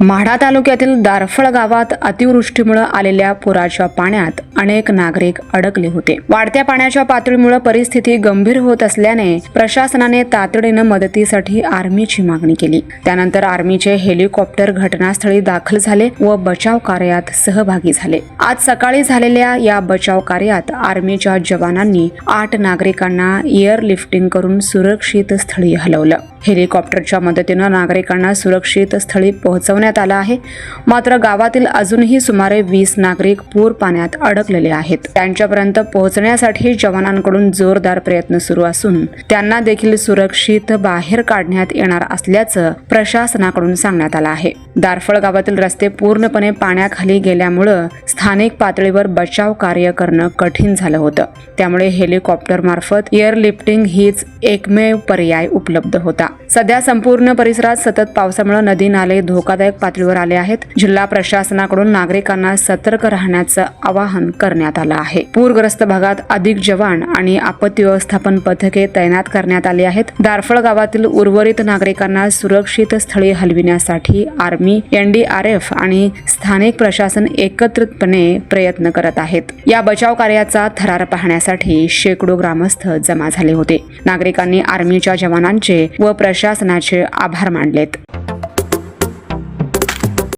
माढा तालुक्यातील दारफळ गावात अतिवृष्टीमुळे आलेल्या पुराच्या पाण्यात अनेक नागरिक अडकले होते. वाढत्या पाण्याच्या पातळीमुळे परिस्थिती गंभीर होत असल्याने प्रशासनाने तातडीनं मदतीसाठी आर्मीची मागणी केली. त्यानंतर आर्मीचे हेलिकॉप्टर घटनास्थळी दाखल झाले व बचाव कार्यात सहभागी झाले. आज सकाळी झालेल्या या बचाव कार्यात आर्मीच्या जवानांनी आठ नागरिकांना एअर लिफ्टिंग करून सुरक्षित स्थळी हलवलं. हेलिकॉप्टरच्या मदतीनं नागरिकांना सुरक्षित स्थळी पोहोचवण्यात आलं आहे. मात्र गावातील अजूनही सुमारे वीस नागरिक पूर पाण्यात अडकलेले आहेत. त्यांच्यापर्यंत पोहोचण्यासाठी जवानांकडून जोरदार प्रयत्न सुरू असून त्यांना देखील सुरक्षित बाहेर काढण्यात येणार असल्याचं प्रशासनाकडून सांगण्यात आलं आहे. दारफळ गावातील रस्ते पूर्णपणे पाण्याखाली गेल्यामुळं स्थानिक पातळीवर बचाव कार्य करणं कठीण झालं होतं. त्यामुळे हेलिकॉप्टर मार्फत हीच एकमेव पर्याय उपलब्ध होता. 있습니다. सध्या संपूर्ण परिसरात सतत पावसामुळे नदी नाले धोकादायक पातळीवर आले आहेत. जिल्हा प्रशासनाकडून नागरिकांना सतर्क राहण्याचं आवाहन करण्यात आलं आहे. पूरग्रस्त भागात अधिक जवान आणि आपत्ती व्यवस्थापन पथके तैनात करण्यात आली आहेत. दारफळ गावातील उर्वरित नागरिकांना सुरक्षित स्थळी हलविण्यासाठी आर्मी एनडीआरएफ आणि स्थानिक प्रशासन एकत्रितपणे प्रयत्न करत आहेत. या बचाव कार्याचा थरार पाहण्यासाठी शेकडो ग्रामस्थ जमा झाले होते. नागरिकांनी आर्मीच्या जवानांचे व प्रशासनाचे आभार मानलेत.